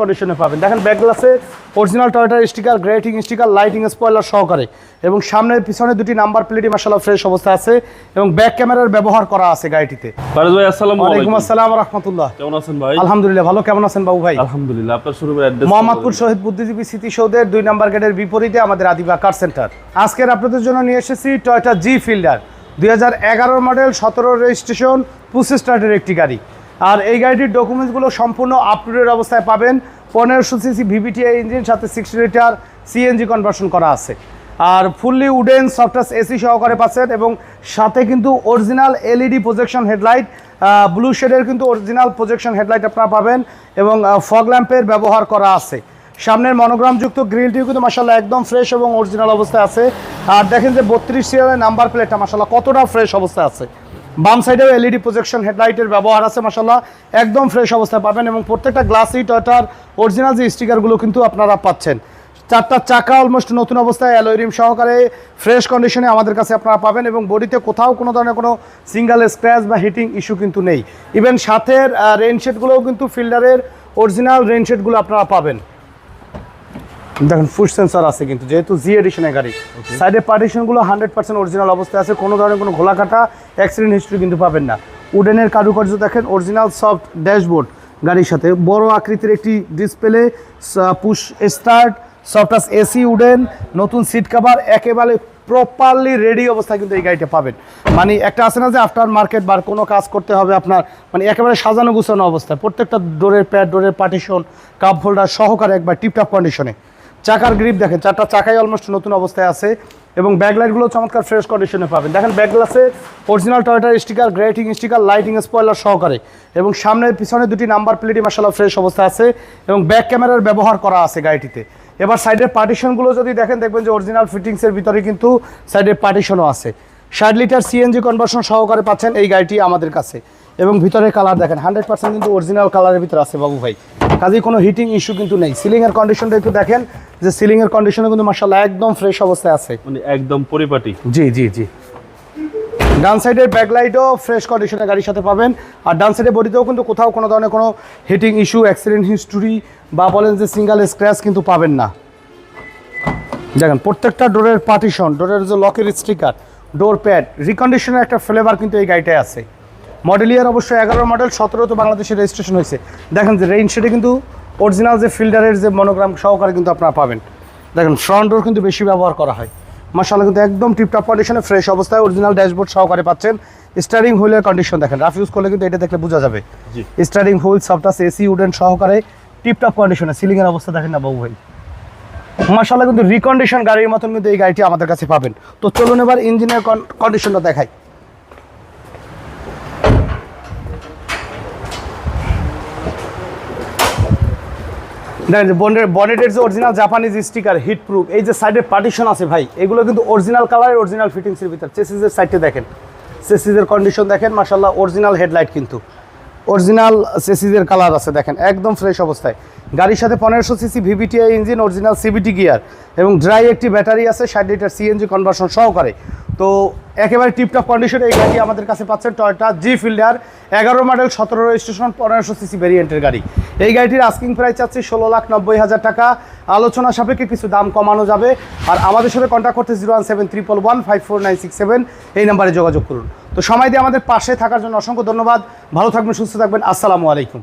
কন্ডিশনে পাবেন। দেখেন ব্যাক গ্লাসে original টয়টার sticker grating sticker lighting spoiler সহকারে। এবং সামনের পিছনে দুটি নাম্বার প্লেটই মাসাল্লাহ ফ্রেশ অবস্থা আছে এবং ব্যাক ক্যামেরার ব্যবহার করা আছে গাড়িটিতে। ফারাজ ভাই আসসালামু আলাইকুম। আসসালাম রহমতুল্লাহ কেমন আছেন ভাই? আলহামদুলিল্লাহ ভালো। কেমন আছেন বাবু ভাই? আলহামদুলিল্লাহ আপনার শোরুমের অ্যাড্রেস মোহাম্মদপুর শহীদ বুদ্ধিজীবী স্মৃতিসৌধের দুই নাম্বার গেটের বিপরীতে আমাদের আদিবা কার সেন্টার আজকের আপনাদের জন্য নিয়ে এসেছি টয়টা জি ফিল্ডার দুই হাজার এগারো মডেল সতেরো রেজিস্ট্রেশন পুসি স্টার্টের একটি গাড়ি। আর এই গাড়িটির ডকুমেন্টসগুলো সম্পূর্ণ আপ টু ডেট অবস্থায় পাবেন। পনেরোশো সিসি ভিভিটিআই ইঞ্জিন সাথে সিক্সটি লিটার সিএনজি কনভার্সন করা আছে। আর ফুললি উডেন সফটওয়্যার এসি সহকারে পাচ্ছেন এবং সাথে কিন্তু original LED projection headlight blue শেডের কিন্তু অরিজিনাল প্রজেকশন হেডলাইট আপনারা পাবেন এবং ফগ ল্যাম্পের ব্যবহার করা আছে। সামনের মনোগ্রামযুক্ত গ্রিলটিও কিন্তু মাসাল্লাহ একদম ফ্রেশ এবং অরিজিনাল অবস্থায় আছে। আর দেখেন যে বত্রিশ সিরিয়ালের নাম্বার প্লেটটা মাসাল্লাহ কতটা ফ্রেশ অবস্থায় আছে। বাম সাইডেও এলইডি প্রজেকশন হেডলাইটের ব্যবহার আছে মাসাল্লাহ একদম ফ্রেশ অবস্থায় পাবেন এবং প্রত্যেকটা গ্লাসই টয়টার অরিজিনাল যে স্টিকারগুলো কিন্তু আপনারা পাচ্ছেন। চারটা চাকা অলমোস্ট নতুন অবস্থায় অ্যালোরিম সহকারে ফ্রেশ কন্ডিশনে আমাদের কাছে আপনারা পাবেন এবং বডিতে কোথাও কোনো ধরনের কোনো সিঙ্গেল স্ক্র্যাচ বা হিটিং ইস্যু কিন্তু নেই। ইভেন সাথের রেনশেডগুলোও কিন্তু ফিল্ডারের অরিজিনাল রেনশেডগুলো আপনারা পাবেন। দেখেন ফুড সেন্সর আছে কিন্তু যেহেতু জি এডিশনের গাড়ি। সাইডে পার্টিশনগুলো হান্ড্রেড পার্সেন্ট অরিজিনাল অবস্থায় আছে কোনো ধরনের কোনো ঘোলা কাটা অ্যাক্সিডেন্ট হিস্ট্রি কিন্তু পাবেন না। উডেনের কারুকার্য দেখেন অরিজিনাল সফট ড্যাশবোর্ড গাড়ির সাথে। বড় আকৃতির একটি ডিসপ্লে পুশ স্টার্ট সফটাস এসি উডেন নতুন সিট কাভার একেবারে প্রপারলি রেডি অবস্থায় কিন্তু এই গাড়িটা পাবেন। মানে একটা আছে না যে আফটার মার্কেট বার কোনো কাজ করতে হবে আপনার মানে একেবারে সাজানো গুছানো অবস্থায়। প্রত্যেকটা ডোরের প্যাড ডোরের পার্টিশন কাপ হোল্ডার সহকারে একবার টিপটপ কন্ডিশনে চাকার গ্রিপ দেখেন, চারটা চাকাই অলমোস্ট নতুন অবস্থায় আছে এবং ব্যাকলাইটগুলো চমৎকার ফ্রেশ কন্ডিশনে পাবেন। দেখেন ব্যাকগ্লাসে original টয়টার sticker grating sticker lighting spoiler সহকারে এবং সামনের পিছনে দুটি নাম্বার প্লেটই মাসাল্লাহ ফ্রেশ অবস্থায় আছে এবং ব্যাক ক্যামেরার ব্যবহার করা আছে গাড়িটিতে। এবার সাইডের পার্টিশনগুলো যদি দেখেন, দেখবেন যে অরিজিনাল ফিটিংসের ভিতরে কিন্তু সাইডের পার্টিশনও আছে। ষাট লিটার সিএনজি কনভার্সন সহকারে পাচ্ছেন এই গাড়িটি আমাদের কাছে। এবং ভিতরে কালার দেখেন হান্ড্রেড পার্সেন্ট কিন্তু অরিজিনাল কালারের ভিতরে আছে বাবু ভাই। কাজেই কোনো হিটিং ইস্যু কিন্তু নেই। সিলিংয়ের কন্ডিশনটা একটু দেখেন যে সিলিংয়ের কন্ডিশনে কিন্তু মার্শাল্লাহ একদম ফ্রেশ অবস্থায় আছে। মানে একদম পরিপাটি। জি জি জি। ডান সাইডের ব্যাকলাইটও ফ্রেশ কন্ডিশনে গাড়ির সাথে পাবেন। আর ডান সাইডের বডিতেও কিন্তু কোথাও কোনো ধরনের কোনো হিটিং ইস্যু অ্যাক্সিডেন্ট হিস্টোরি বা বলেন যে সিঙ্গেল স্ক্র্যাচ কিন্তু পাবেন না। দেখেন প্রত্যেকটা ডোরের পার্টিশন ডোরের যে লকের স্টিকার ডোর প্যাড রিকন্ডিশনের একটা ফ্লেভার কিন্তু এই গাড়িটায় আছে। মডেল ইয়ার অবশ্যই এগারো মডেল সতেরো তো বাংলাদেশে রেজিস্ট্রেশন হয়েছে। দেখেন যে রেইন শেডে কিন্তু অরিজিনাল যে ফিল্ডারের যে মনোগ্রাম সহকারে কিন্তু আপনারা পাবেন। দেখেন ফ্রন্ট ডোর কিন্তু বেশি ব্যবহার করা হয়। মার্শাল্লাহ কিন্তু একদম টিপটপ কন্ডিশনে ফ্রেশ অবস্থায় অরিজিনাল ড্যাশবোর্ড সহকারে পাচ্ছেন। স্টারিং হুইলের কন্ডিশন দেখেন রাফ ইউজ করলে কিন্তু এটা দেখলে বোঝা যাবে। স্টারিং হুইল সফটাস এসি উডেন সহকারে টিপটপ কন্ডিশনে সিলিংয়ের অবস্থা দেখেন না বাবু ভাই। মার্শাল্লাহ কিন্তু রিকন্ডিশন গাড়ির মতন কিন্তু এই গাড়িটি আমাদের কাছে পাবেন। তো চলুন এবার ইঞ্জিনের কন্ডিশনটা দেখাই। দেখেন যে বনের বনেটের যে original Japanese sticker heat proof এই যে সাইডের পার্টিশন আছে ভাই, এগুলো কিন্তু অরিজিনাল কালারের অরিজিনাল ফিটিংসের ভিতর। চেসিসের সাইডে দেখেন। চেসিসের কন্ডিশন দেখেন মার্শাল্লাহ অরিজিনাল হেডলাইট কিন্তু। অরিজিনাল চেসিসের কালার আছে, দেখেন, একদম ফ্রেশ অবস্থায়। গাড়ির সাথে পনেরোশো CC VVTI engine original CVT gear এবং ড্রাই একটি ব্যাটারি আছে, ষাট লিটার সিএনজি কনভার্সন সহকারে। তো একেবারে টিপটপ কন্ডিশনে এই গাড়ি আমাদের কাছে পাচ্ছেন টয়টা জি ফিল্ডার এগারো মডেল সতেরো রেজিস্ট্রেশন পনেরোশো সিসি ভেরিয়েন্টের গাড়ি। এই গাড়িটির আস্কিং প্রাইস চাচ্ছি ষোলো লাখ নব্বই হাজার টাকা। আলোচনা সাপেক্ষে কিছু দাম কমানো যাবে। আর আমাদের সাথে কন্ট্যাক্ট করতে zero one seven triple one five four nine six seven এই নাম্বারে যোগাযোগ করুন। তো সময় দিয়ে আমাদের পাশে থাকার জন্য অসংখ্য ধন্যবাদ। ভালো থাকবেন, সুস্থ থাকবেন। আসসালামু আলাইকুম।